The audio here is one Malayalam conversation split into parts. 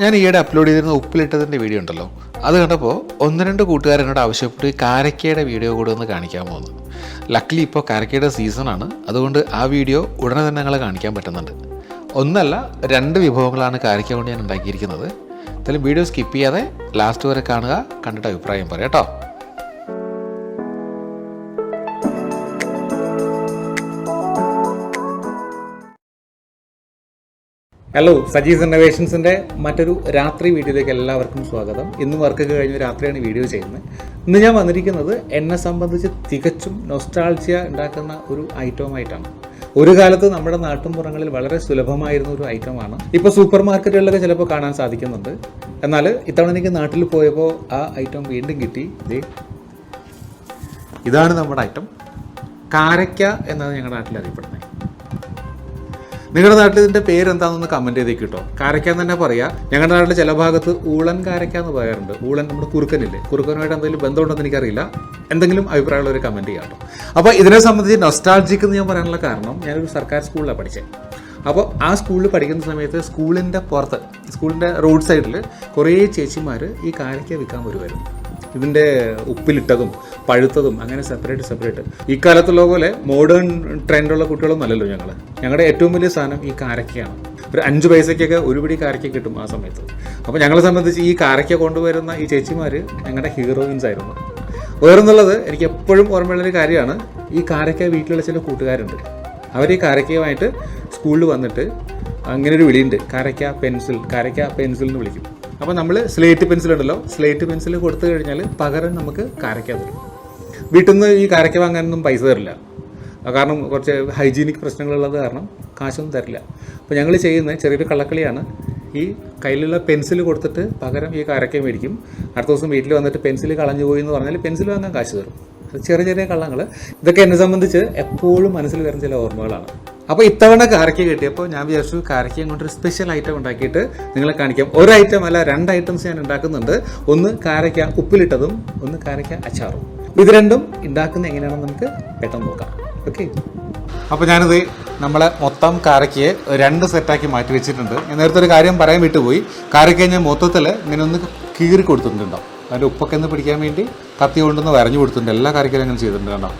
ഞാൻ ഈയിടെ അപ്ലോഡ് ചെയ്തിരുന്ന ഉപ്പിലിട്ടതിന്റെ വീഡിയോ ഉണ്ടല്ലോ. അത് കണ്ടപ്പോൾ ഒന്ന് രണ്ട് കൂട്ടുകാരനോട് ആവശ്യപ്പെട്ട് കാരക്കയുടെ വീഡിയോ കൂടെ ഒന്ന് കാണിക്കാൻ പോകുന്നു ലക്കിലി ഇപ്പോൾ കാരക്കയുടെ സീസണാണ് അതുകൊണ്ട് ആ വീഡിയോ ഉടനെ തന്നെ ഞങ്ങൾ കാണിക്കാൻ പറ്റുന്നുണ്ട്. ഒന്നല്ല രണ്ട് വിഭവങ്ങളാണ് കാരക്ക കൊണ്ട് ഞാൻ ഉണ്ടാക്കിയിരിക്കുന്നത്. എന്തായാലും വീഡിയോ സ്കിപ്പ് ചെയ്യാതെ ലാസ്റ്റ് വരെ കാണുക കണ്ടിട്ട് അഭിപ്രായം പറയാം കേട്ടോ. ഹലോ സജീസ് ഇന്നോവേഷൻസിന്റെ മറ്റൊരു രാത്രി വീഡിയോയിലേക്ക് എല്ലാവർക്കും സ്വാഗതം. ഇന്ന് വർക്കൊക്കെ കഴിഞ്ഞ രാത്രിയാണ് വീഡിയോ ചെയ്യുന്നത്. ഇന്ന് ഞാൻ വന്നിരിക്കുന്നത് എന്നെ സംബന്ധിച്ച് തികച്ചും നൊസ്റ്റാൾജിയ ഉണ്ടാക്കുന്ന ഒരു ഐറ്റവുമായിട്ടാണ് ഒരു കാലത്ത് നമ്മുടെ നാട്ടുംപുറങ്ങളിൽ വളരെ സുലഭമായിരുന്ന ഒരു ഐറ്റമാണ് ഇപ്പോൾ സൂപ്പർ മാർക്കറ്റുകളിലൊക്കെ ചിലപ്പോൾ കാണാൻ സാധിക്കുന്നുണ്ട്. എന്നാൽ ഇത്തവണ എനിക്ക് നാട്ടിൽ പോയപ്പോൾ ആ ഐറ്റം വീണ്ടും കിട്ടി. ഇതാണ് നമ്മുടെ ഐറ്റം കാരയ്ക്ക എന്നാണ് ഞങ്ങളുടെ നാട്ടിൽ അറിയപ്പെടുന്നത്. നിങ്ങളുടെ നാട്ടിൽ ഇതിന്റെ പേരെന്താണെന്ന് കമന്റ് ചെയ്തേക്ക് കേട്ടോ കാരക്ക എന്ന് തന്നെ പറയാ. ഞങ്ങളുടെ നാട്ടിൽ ചില ഭാഗത്ത് ഊളൻ കാരക്ക എന്ന് പറയാറുണ്ട്. ഊളൻ നമ്മുടെ കുറുക്കനില്ലേ. കുറുക്കനുമായിട്ട് എന്തെങ്കിലും ബന്ധമുണ്ടെന്ന് എനിക്കറിയില്ല. എന്തെങ്കിലും അഭിപ്രായമുള്ള ഒരു കമന്റ് ചെയ്യാം കേട്ടോ അപ്പോൾ ഇതിനെ സംബന്ധിച്ച് നൊസ്റ്റാൾജിക് എന്ന് ഞാൻ പറയാനുള്ള കാരണം ഞാനൊരു സർക്കാർ സ്കൂളിലാണ് പഠിച്ചത് അപ്പോൾ ആ സ്കൂളിൽ പഠിക്കുന്ന സമയത്ത് സ്കൂളിന്റെ പുറത്ത് സ്കൂളിന്റെ റോഡ് സൈഡിൽ കുറേ ചേച്ചിമാർ ഈ കാരക്ക വിൽക്കാൻ വരുമായിരുന്നു ഇതിന്റെ ഉപ്പിലിട്ടതും പഴുത്തതും അങ്ങനെ സെപ്പറേറ്റ് സെപ്പറേറ്റ് ഈ കാലത്തുള്ള പോലെ മോഡേൺ ട്രെൻഡുള്ള കുട്ടികളൊന്നും അല്ലല്ലോ ഞങ്ങൾ ഞങ്ങളുടെ ഏറ്റവും വലിയ സാധനം ഈ കാരക്കയാണ്. ഒരു അഞ്ച് പൈസയ്ക്കൊക്കെ ഒരു പിടി കാരക്ക കിട്ടും ആ സമയത്ത്. അപ്പോൾ ഞങ്ങളെ സംബന്ധിച്ച് ഈ കാരക്ക കൊണ്ടുവരുന്ന ഈ ചേച്ചിമാർ ഞങ്ങളുടെ ഹീറോയിൻസ് ആയിരുന്നു. വേറൊന്നുള്ളത് എനിക്ക് എപ്പോഴും ഓർമ്മയുള്ളൊരു കാര്യമാണ്. ഈ കാരക്ക വീട്ടിലുള്ള ചില കൂട്ടുകാരുണ്ട്. അവർ ഈ കാരക്കയുമായിട്ട് സ്കൂളിൽ വന്നിട്ട് അങ്ങനെ ഒരു വിളിയുണ്ട്. കാരക്ക പെൻസിൽ കാരക്ക പെൻസിൽ എന്ന് വിളിക്കും. അപ്പോൾ നമ്മൾ സ്ലേറ്റ് പെൻസിൽ ഉണ്ടല്ലോ സ്ലേറ്റ് പെൻസിൽ കൊടുത്തു കഴിഞ്ഞാൽ പകരം നമുക്ക് കാരക്ക തരും വീട്ടിൽ നിന്ന് ഈ കാരക്ക വാങ്ങാനൊന്നും പൈസ തരില്ല. കാരണം കുറച്ച് ഹൈജീനിക് പ്രശ്നങ്ങളുള്ളത് കാരണം കാശൊന്നും തരില്ല. അപ്പോൾ ഞങ്ങൾ ചെയ്യുന്ന ചെറിയൊരു കള്ളക്കളിയാണ്. ഈ കയ്യിലുള്ള പെൻസിൽ കൊടുത്തിട്ട് പകരം ഈ കാരക്ക മേടിക്കും. അടുത്ത ദിവസം വീട്ടിൽ വന്നിട്ട് പെൻസിൽ കളഞ്ഞു പോയി എന്ന് പറഞ്ഞാൽ പെൻസിൽ വാങ്ങാൻ കാശ് തരും. ചെറിയ ചെറിയ കള്ളങ്ങൾ ഇതൊക്കെ എന്നെ സംബന്ധിച്ച് എപ്പോഴും മനസ്സിൽ വരുന്ന ചില ഓർമ്മകളാണ്. അപ്പോൾ ഇത്തവണ കാരക്ക കിട്ടിയപ്പോൾ ഞാൻ വിചാരിച്ചു കാരക്കി കൊണ്ടൊരു സ്പെഷ്യൽ ഐറ്റം ഉണ്ടാക്കിയിട്ട് നിങ്ങളെ കാണിക്കാം. ഒരു ഐറ്റം അല്ല രണ്ട് ഐറ്റംസ് ഞാൻ ഉണ്ടാക്കുന്നുണ്ട്. ഒന്ന് കാരക്ക ഉപ്പിലിട്ടതും ഒന്ന് കാരക്ക അച്ചാറും. ഇത് രണ്ടും ഉണ്ടാക്കുന്ന എങ്ങനെയാണെന്ന് നമുക്ക് പെട്ടെന്ന് നോക്കാം. ഓക്കെ അപ്പോൾ ഞാനിത് നമ്മളെ മൊത്തം കാരക്കയെ രണ്ട് സെറ്റാക്കി മാറ്റി വെച്ചിട്ടുണ്ട്. ഞാൻ നേരത്തെ ഒരു കാര്യം പറയാൻ വിട്ടുപോയി. കാരക്ക ഞാൻ മൊത്തത്തിൽ ഇങ്ങനെ ഒന്ന് കീറി കൊടുത്തിട്ടുണ്ടോ അതിന്റെ ഉപ്പൊക്കെ ഒന്ന് പിടിക്കാൻ വേണ്ടി കത്തി കൊണ്ടൊന്ന് വരഞ്ഞു കൊടുത്തിട്ടുണ്ട്. എല്ലാ കാരക്കയിലും അങ്ങനെ ചെയ്തിട്ടുണ്ട് കണ്ടോ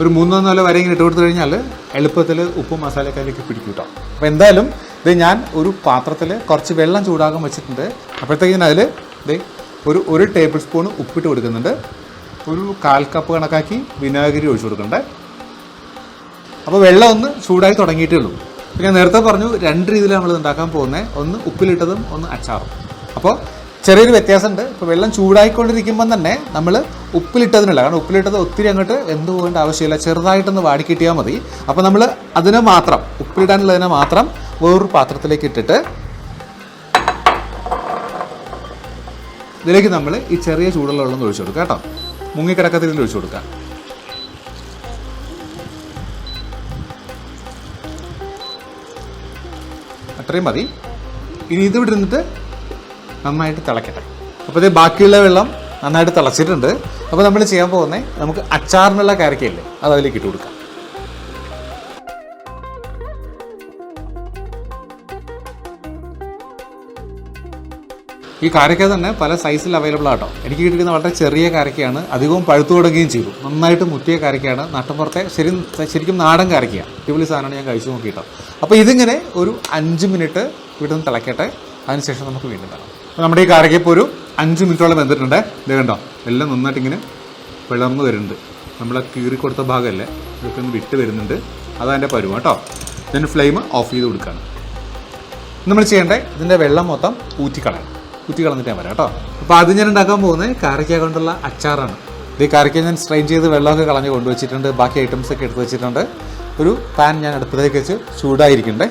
ഒരു മൂന്നോ നാലോ വരെ ഇങ്ങനെ ഇട്ട് കൊടുത്തു കഴിഞ്ഞാൽ എളുപ്പത്തിൽ ഉപ്പും മസാലക്കാരിലേക്ക് പിടിക്കും കേട്ടോ അപ്പോൾ എന്തായാലും ഇത് ഞാൻ ഒരു പാത്രത്തിൽ കുറച്ച് വെള്ളം ചൂടാകാൻ വെച്ചിട്ടുണ്ട്. അപ്പോഴത്തേക്കും അതിൽ ഇത് ഒരു ഒരു ടേബിൾ സ്പൂൺ ഉപ്പിട്ട് കൊടുക്കുന്നുണ്ട്. ഒരു കാൽ കപ്പ് കണക്കാക്കി വിനാഗിരി ഒഴിച്ചു കൊടുക്കണ്ടേ. അപ്പോൾ വെള്ളം ഒന്ന് ചൂടായി തുടങ്ങിയിട്ടേ ഉള്ളൂ. പിന്നെ നേരത്തെ പറഞ്ഞു രണ്ട് രീതിയിലാണ് നമ്മൾ ഉണ്ടാക്കാൻ പോകുന്നത്. ഒന്ന് ഉപ്പിലിട്ടതും ഒന്ന് അച്ചാറും. അപ്പോൾ ചെറിയൊരു വ്യത്യാസമുണ്ട്. ഇപ്പോൾ വെള്ളം ചൂടായിക്കൊണ്ടിരിക്കുമ്പം തന്നെ നമ്മൾ ഉപ്പിലിട്ടതിനുള്ള കാരണം ഉപ്പിലിട്ടത് ഒത്തിരി അങ്ങോട്ട് എന്ത് പോകേണ്ട ആവശ്യമില്ല. ചെറുതായിട്ടൊന്ന് വാടി കിട്ടിയാൽ മതി. അപ്പോൾ നമ്മൾ അതിനെ മാത്രം ഉപ്പിലിടാനുള്ളതിനെ മാത്രം വേറൊരു പാത്രത്തിലേക്ക് ഇട്ടിട്ട് ഇതിലേക്ക് നമ്മൾ ഈ ചെറിയ ചൂടുള്ള വെള്ളം ഒഴിച്ചു കൊടുക്കുക കേട്ടോ. മുങ്ങിക്കിടക്കത്തിൽ ഒഴിച്ചു കൊടുക്കുക. അത്രയും മതി. ഇനി ഇത് ഇവിടെ ഇരുന്നിട്ട് നന്നായിട്ട് തിളക്കട്ടെ. അപ്പോൾ ഇത് ബാക്കിയുള്ള വെള്ളം നന്നായിട്ട് തിളച്ചിട്ടുണ്ട്. അപ്പോൾ നമ്മൾ ചെയ്യാൻ പോകുന്നത് നമുക്ക് അച്ചാറിനുള്ള കാരക്കയില്ലേ അത് അതിലേക്ക് ഇട്ട് കൊടുക്കാം. ഈ കാരക്ക തന്നെ പല സൈസിൽ അവൈലബിൾ ആട്ടോ. എനിക്ക് കിട്ടിയിരിക്കുന്ന വളരെ ചെറിയ കാരക്കയാണ് അധികവും പഴുത്തു തുടങ്ങുകയും ചെയ്തു. നന്നായിട്ട് മുറ്റിയ കാരക്കയാണ് നാട്ടുമ്പുറത്തെ ശരി ശരിക്കും നാടൻ കാരക്കയാണ് അടിപൊളി സാധനമാണ് ഞാൻ കഴിച്ചു നോക്കിയിട്ടോ അപ്പോൾ ഇതിങ്ങനെ ഒരു അഞ്ച് മിനിറ്റ് ഇവിടെ നിന്ന് തിളക്കട്ടെ. അതിനുശേഷം നമുക്ക് വീണ്ടും കാണാം. നമ്മുടെ ഈ കാരക്ക ഇപ്പോൾ ഒരു അഞ്ച് മിനിറ്റോളം വെന്തിട്ടുണ്ട്. ഇത് കണ്ടോ? എല്ലാം നന്നായിട്ട് ഇങ്ങനെ വിളർന്നു വരുന്നുണ്ട്. നമ്മൾ ആ കീറി കൊടുത്ത ഭാഗമല്ലേ? ഇതൊക്കെ ഒന്ന് വിട്ട് വരുന്നുണ്ട്. അതതിന്റെ പരുവം കേട്ടോ. ഇതിന് ഫ്ലെയിം ഓഫ് ചെയ്ത് കൊടുക്കുകയാണ് നമ്മൾ ചെയ്യേണ്ടേ ഇതിന്റെ വെള്ളം മൊത്തം ഊറ്റിക്കളയാം ഊറ്റി കളഞ്ഞിട്ട് ഞാൻ വരാം കേട്ടോ. അപ്പോൾ ആദ്യം ഞാൻ ഉണ്ടാക്കാൻ പോകുന്നത് കാരക്ക കൊണ്ടുള്ള അച്ചാറാണ്. ഇത് കാരക്ക ഞാൻ സ്ട്രെയിൻ ചെയ്ത് വെള്ളമൊക്കെ കളഞ്ഞ് കൊണ്ടുവച്ചിട്ടുണ്ട്. ബാക്കി ഐറ്റംസൊക്കെ എടുത്ത് വെച്ചിട്ടുണ്ട്. ഒരു പാൻ ഞാൻ അടുപ്പത്തേക്ക് വെച്ച് ചൂടായിരിക്കണ്ടേ?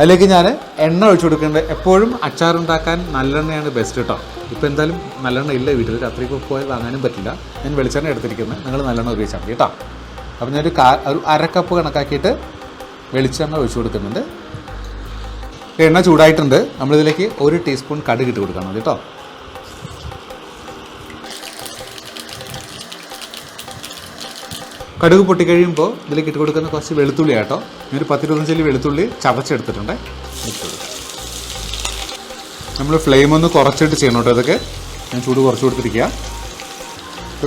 അതിലേക്ക് ഞാൻ എണ്ണ ഒഴിച്ചു കൊടുക്കേണ്ടത് എപ്പോഴും അച്ചാറുണ്ടാക്കാൻ നല്ലെണ്ണയാണ് ബെസ്റ്റ് കേട്ടോ ഇപ്പോൾ എന്തായാലും നല്ലെണ്ണ ഇല്ല വീട്ടിൽ. രാത്രിക്ക് പോയി വാങ്ങാനും പറ്റില്ല. ഞാൻ വെളിച്ചെണ്ണ എടുത്തിരിക്കുന്നത് നിങ്ങൾ നല്ലെണ്ണ ഉപയോഗിച്ചാൽ മതി കേട്ടോ അപ്പോൾ ഞാനൊരു കാ ഒരു അരക്കപ്പ് കപ്പ് കണക്കാക്കിയിട്ട് വെളിച്ചെണ്ണ ഒഴിച്ചു കൊടുക്കുന്നുണ്ട്. എണ്ണ ചൂടായിട്ടുണ്ട്. നമ്മളിതിലേക്ക് ഒരു ടീസ്പൂൺ കടുക് ഇട്ട് കൊടുക്കണം. കേട്ടോ കടുക് പൊട്ടിക്കഴിയുമ്പോൾ ഇതിലേക്ക് ഇട്ട് കൊടുക്കുന്ന കുറച്ച് വെളുത്തുള്ളി ആട്ടോ. ഞാനൊരു പത്തിരുപത്തഞ്ച് വെളുത്തുള്ളി ചതച്ചെടുത്തിട്ടുണ്ട്. ഇട്ട് കൊടുക്കാം നമ്മൾ ഫ്ലെയിം ഒന്ന് കുറച്ചിട്ട് ചെയ്യണം കേട്ടോ ഇതൊക്കെ. ഞാൻ ചൂട് കുറച്ച് കൊടുത്തിരിക്കുക.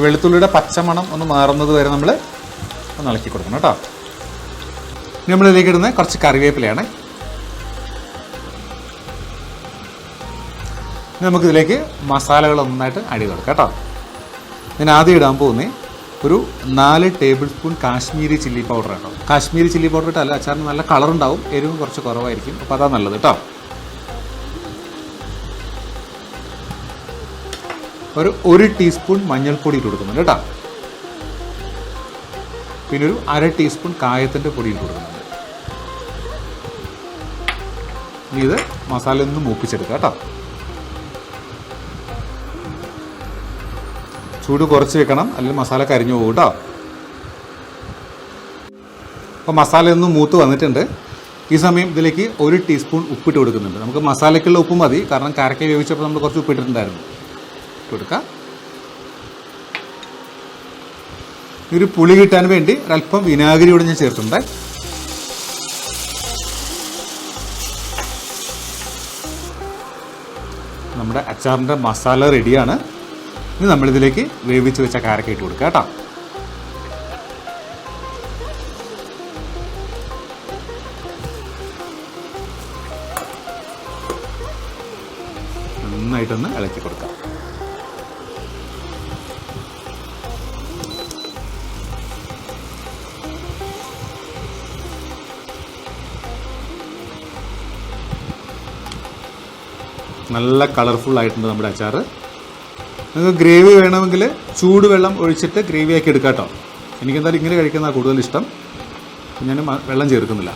വെളുത്തുള്ളിയുടെ പച്ചമണം ഒന്ന് മാറുന്നത് വരെ നമ്മൾ ഒന്ന് ഇളക്കി കൊടുക്കണം കേട്ടോ. നമ്മളിതിലേക്ക് ഇടുന്ന കുറച്ച് കറിവേപ്പിലയാണ്. നമുക്കിതിലേക്ക് മസാലകൾ നന്നായിട്ട് അടി കൊടുക്കാം കേട്ടോ. ഞാൻ ആദ്യം ഇടാൻ പോകുന്നേ ഒരു നാല് tablespoon Kashmiri chilli powder കേട്ടോ കാശ്മീരി ചില്ലി പൗഡർ ഇട്ടാൽ അച്ചാറിന് നല്ല കളർ ഉണ്ടാവും എരിവും കുറച്ച് കുറവായിരിക്കും. അപ്പോൾ അതാ നല്ലത് കേട്ടോ ഒരു ഒരു ടീസ്പൂൺ മഞ്ഞൾപ്പൊടി ഇട്ട് കൊടുക്കുന്നുണ്ട് കേട്ടോ. പിന്നെ ഒരു അര ടീസ്പൂൺ കായത്തിന്റെ പൊടി ഇട്ട് കൊടുക്കുന്നുണ്ട്. ഇത് മസാല ഒന്ന് മൂപ്പിച്ചെടുക്കുക കേട്ടോ. ചൂട് കുറച്ച് വെക്കണം. അല്ലെങ്കിൽ മസാല കരിഞ്ഞു പോകും കേട്ടോ അപ്പോൾ മസാല ഒന്ന് മൂത്ത് വന്നിട്ടുണ്ട്. ഈ സമയം ഇതിലേക്ക് ഒരു ടീസ്പൂൺ ഉപ്പിട്ട് കൊടുക്കുന്നുണ്ട്. നമുക്ക് മസാലയ്ക്കുള്ള ഉപ്പ് മതി. കാരണം കാരക്ക വേവിച്ചപ്പോൾ നമ്മൾ കുറച്ച് ഉപ്പിട്ടിട്ടുണ്ടായിരുന്നു കൊടുക്കാം. ഒരു പുളി കിട്ടാൻ വേണ്ടി ഒരല്പം വിനാഗിരി കൂടെ ഞാൻ ചേർത്തിട്ടുണ്ട്. നമ്മുടെ അച്ചാറിന്റെ മസാല റെഡിയാണ് ഇനി നമ്മളിതിലേക്ക് വേവിച്ച് വെച്ച കാരക്ക ഇട്ട് കൊടുക്കുക കേട്ടോ. നന്നായിട്ടൊന്ന് ഇളക്കി കൊടുക്കാം. നല്ല കളർഫുൾ ആയിട്ടുണ്ട് നമ്മുടെ അച്ചാർ നിങ്ങൾക്ക് ഗ്രേവി വേണമെങ്കിൽ ചൂടുവെള്ളം ഒഴിച്ചിട്ട് ഗ്രേവിയാക്കി എടുക്കാം കേട്ടോ. എനിക്കെന്തായാലും ഇങ്ങനെ കഴിക്കുന്നതാണ് കൂടുതൽ ഇഷ്ടം. ഞാൻ വെള്ളം ചേർക്കുന്നില്ല.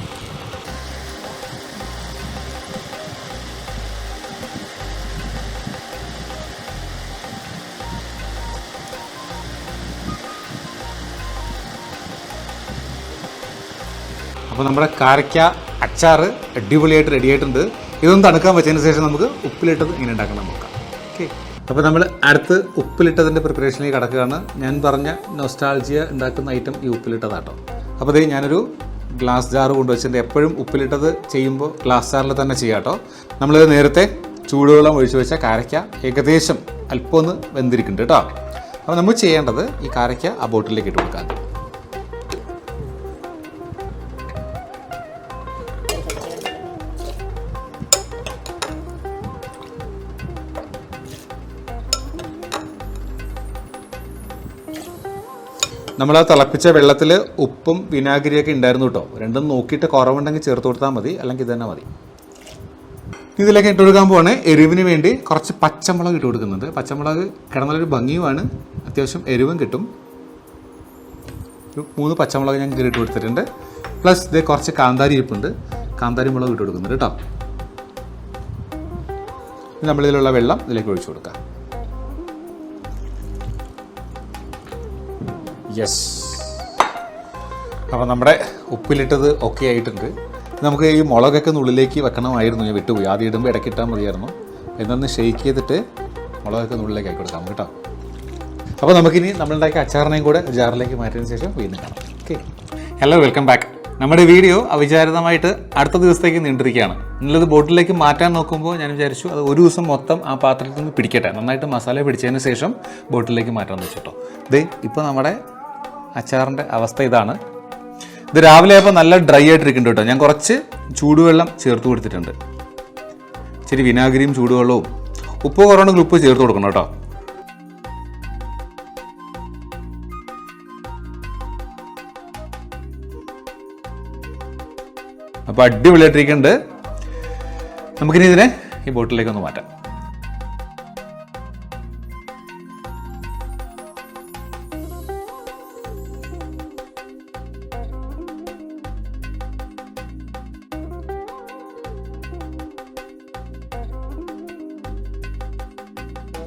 അപ്പോൾ നമ്മുടെ കാരയ്ക്ക അച്ചാർ അടിപൊളിയായിട്ട് റെഡി ആയിട്ടുണ്ട്. ഇതൊന്ന് തണുക്കാൻ വെച്ചതിന് ശേഷം നമുക്ക് ഉപ്പിലിട്ടത് ഇങ്ങനെ ഉണ്ടാക്കണം നോക്കാം ഓക്കെ അപ്പോൾ നമ്മൾ അടുത്ത് ഉപ്പിലിട്ടതിന്റെ പ്രിപ്പറേഷനിലേക്ക് കിടക്കുകയാണ്. ഞാൻ പറഞ്ഞ നൊസ്റ്റാൾജിയ ഉണ്ടാക്കുന്ന ഐറ്റം ഈ ഉപ്പിലിട്ടതാട്ടോ. അപ്പോൾ അതേ ഞാനൊരു ഗ്ലാസ് ജാർ കൊണ്ടുവച്ചിട്ടുണ്ട്. എപ്പോഴും ഉപ്പിലിട്ടത് ചെയ്യുമ്പോൾ ഗ്ലാസ് ജാറിൽ തന്നെ ചെയ്യാട്ടോ. നമ്മളിത് നേരത്തെ ചൂടുവെള്ളം ഒഴിച്ചു വെച്ച കാരയ്ക്ക ഏകദേശം അല്പമൊന്ന് വെന്തിരിക്കുന്നുണ്ട് കേട്ടോ. അപ്പോൾ നമ്മൾ ചെയ്യേണ്ടത് ഈ കാരയ്ക്ക ആ ബോട്ടിലേക്ക് ഇട്ട് കൊടുക്കാം. നമ്മൾ ആ തിളപ്പിച്ച വെള്ളത്തിൽ ഉപ്പും വിനാഗിരിയൊക്കെ ഉണ്ടായിരുന്നു കേട്ടോ. രണ്ടും നോക്കിയിട്ട് കുറവുണ്ടെങ്കിൽ ചേർത്ത് കൊടുത്താൽ മതി അല്ലെങ്കിൽ ഇത് തന്നെ മതി. ഇതിലേക്ക് ഇട്ട് കൊടുക്കാൻ പോവാണ്. എരിവിന് വേണ്ടി കുറച്ച് പച്ചമുളക് ഇട്ട് കൊടുക്കുന്നുണ്ട്. പച്ചമുളക് കിടന്നൊരു ഭംഗിയുമാണ്. അത്യാവശ്യം എരിവും കിട്ടും. ഒരു മൂന്ന് പച്ചമുളക് ഞാൻ കീറിയിട്ട് കൊടുത്തിട്ടുണ്ട്. പ്ലസ് ഇത് കുറച്ച് കാന്താരി ഇരിപ്പുണ്ട്. കാന്താരി മുളക് ഇട്ട് കൊടുക്കുന്നുണ്ട് കേട്ടോ. നമ്മളിതിലുള്ള വെള്ളം ഇതിലേക്ക് ഒഴിച്ചു കൊടുക്കാം. യെസ് അപ്പോൾ നമ്മുടെ ഉപ്പിലിട്ടത് ഒക്കെ ആയിട്ടുണ്ട്. നമുക്ക് ഈ മുളകൊക്കെ ഒന്ന് ഉള്ളിലേക്ക് വെക്കണമായിരുന്നു. ഞാൻ വിട്ടുപോയി ആദ്യം ഇടുമ്പോൾ ഇടയ്ക്ക് ഇട്ടാൽ മതിയായിരുന്നു. എന്നൊന്ന് ഷെയ്ക്ക് ചെയ്തിട്ട് മുളകൊക്കെ ഉള്ളിലേക്ക് ആക്കി കൊടുക്കാം കേട്ടോ. അപ്പോൾ നമുക്കിനി നമ്മളുണ്ടാക്കിയ അച്ചാറിനെയും കൂടെ ജാറിലേക്ക് മാറ്റിയതിന് ശേഷം വീണ്ടും കാണാം. ഓക്കെ ഹലോ വെൽക്കം ബാക്ക് നമ്മുടെ വീഡിയോ അവിചാരിതമായിട്ട് അടുത്ത ദിവസത്തേക്ക് നീണ്ടിരിക്കുകയാണ്. നിങ്ങളിത് ബോട്ടിലേക്ക് മാറ്റാൻ നോക്കുമ്പോൾ ഞാൻ വിചാരിച്ചു അത് ഒരു ദിവസം മൊത്തം ആ പാത്രത്തിൽ നിന്ന് പിടിക്കട്ടെ. നന്നായിട്ട് മസാല പിടിച്ചതിന് ശേഷം ബോട്ടിലേക്ക് മാറ്റാമെന്ന് വെച്ചിട്ടോ. ഇത് ഇപ്പോൾ നമ്മുടെ അച്ചാറിന്റെ അവസ്ഥ ഇതാണ്. ഇത് രാവിലെ ആയപ്പോൾ നല്ല ഡ്രൈ ആയിട്ടിരിക്കുന്നുണ്ട് കേട്ടോ. ഞാൻ കുറച്ച് ചൂടുവെള്ളം ചേർത്ത് കൊടുത്തിട്ടുണ്ട്. ഇച്ചിരി വിനാഗിരിയും ചൂടുവെള്ളവും. ഉപ്പ് കുറവുണ്ടെങ്കിൽ ഉപ്പ് ചേർത്ത് കൊടുക്കണം കേട്ടോ. അപ്പോൾ അടിപൊളിയായിട്ടിരിക്കുന്നുണ്ട്. നമുക്കിനി ഇതിനെ ഈ ബോട്ടിലേക്ക് ഒന്ന് മാറ്റാം.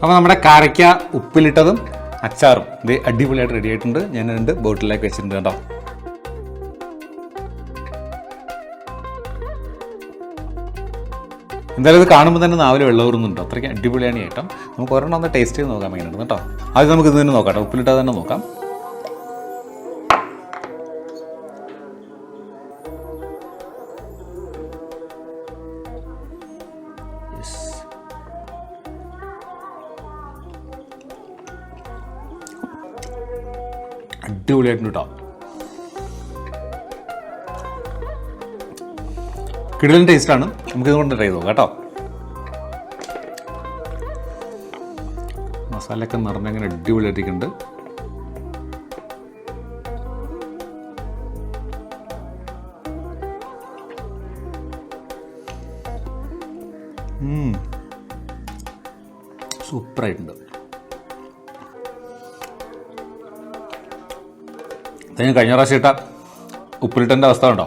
അപ്പോൾ നമ്മുടെ കാരയ്ക്ക ഉപ്പിലിട്ടതും അച്ചാറും. ഇത് അടിപൊളിയായിട്ട് റെഡി ആയിട്ടുണ്ട്. ഞാൻ രണ്ട് ബോട്ടിലേക്ക് വെച്ചിട്ടുണ്ട് കേട്ടോ. എന്തായാലും ഇത് കാണുമ്പോൾ തന്നെ നാവിൽ വെള്ളം ഊറുന്നുണ്ട്. അത്രയ്ക്ക് അടിപൊളിയാണ് ഏട്ടം നമുക്ക് ഒരെണ്ണം ഒന്ന് ടേസ്റ്റ് ചെയ്ത് നോക്കാൻ വേണ്ടിയിട്ട് കേട്ടോ. ആദ്യം നമുക്ക് ഇത് തന്നെ നോക്കാം കേട്ടോ. ഉപ്പിലിട്ടാൽ തന്നെ നോക്കാം. അടിപൊളിയായിട്ടുണ്ട് കേട്ടോ. ടേസ്റ്റ് ആണ്. നമുക്ക് ഇതുകൊണ്ട് ട്രൈ ചെയ്ത് കേട്ടോ. മസാലയൊക്കെ നിറഞ്ഞങ്ങനെ അടിപൊളിയായിട്ടുണ്ട് സൂപ്പറായിട്ടുണ്ട്. ഞാൻ കഴിഞ്ഞ പ്രാവശ്യം ഇട്ട ഉപ്പിലിട്ടന്റെ അവസ്ഥ ഉണ്ടോ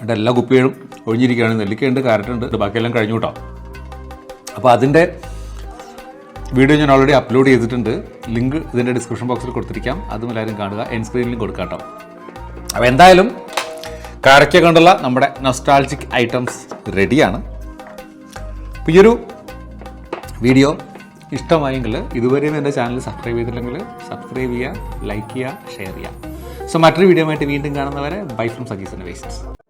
എന്റെ എല്ലാ കുപ്പികളും ഒഴിഞ്ഞിരിക്കുകയാണ്. നെല്ലിക്കയുണ്ട് കാരറ്റുണ്ട് ബാക്കിയെല്ലാം കഴിഞ്ഞു കേട്ടോ. അപ്പോൾ അതിന്റെ വീഡിയോ ഞാൻ ഓൾറെഡി അപ്ലോഡ് ചെയ്തിട്ടുണ്ട്. ലിങ്ക് ഇതിന്റെ ഡിസ്ക്രിപ്ഷൻ ബോക്സിൽ കൊടുത്തിരിക്കാം. അതും എല്ലാവരും കാണുക. എൻ സ്ക്രീനിലും കൊടുക്കാം കേട്ടോ. അപ്പോൾ എന്തായാലും കാരക്ക കൊണ്ടുള്ള നമ്മുടെ നൊസ്റ്റാൾജിക് ഐറ്റംസ് റെഡിയാണ് അപ്പോൾ ഈ ഒരു വീഡിയോ ഇഷ്ടമായെങ്കിൽ ഇതുവരെയും എന്റെ ചാനൽ സബ്സ്ക്രൈബ് ചെയ്തില്ലെങ്കിൽ സബ്സ്ക്രൈബ് ചെയ്യുക ലൈക്ക് ചെയ്യുക ഷെയർ ചെയ്യുക. സോ മറ്റൊരു വീഡിയോ ആയിട്ട് വീണ്ടും കാണുന്നവരെ ബൈ ഫ്രം സജീസ് വേസ്റ്റ്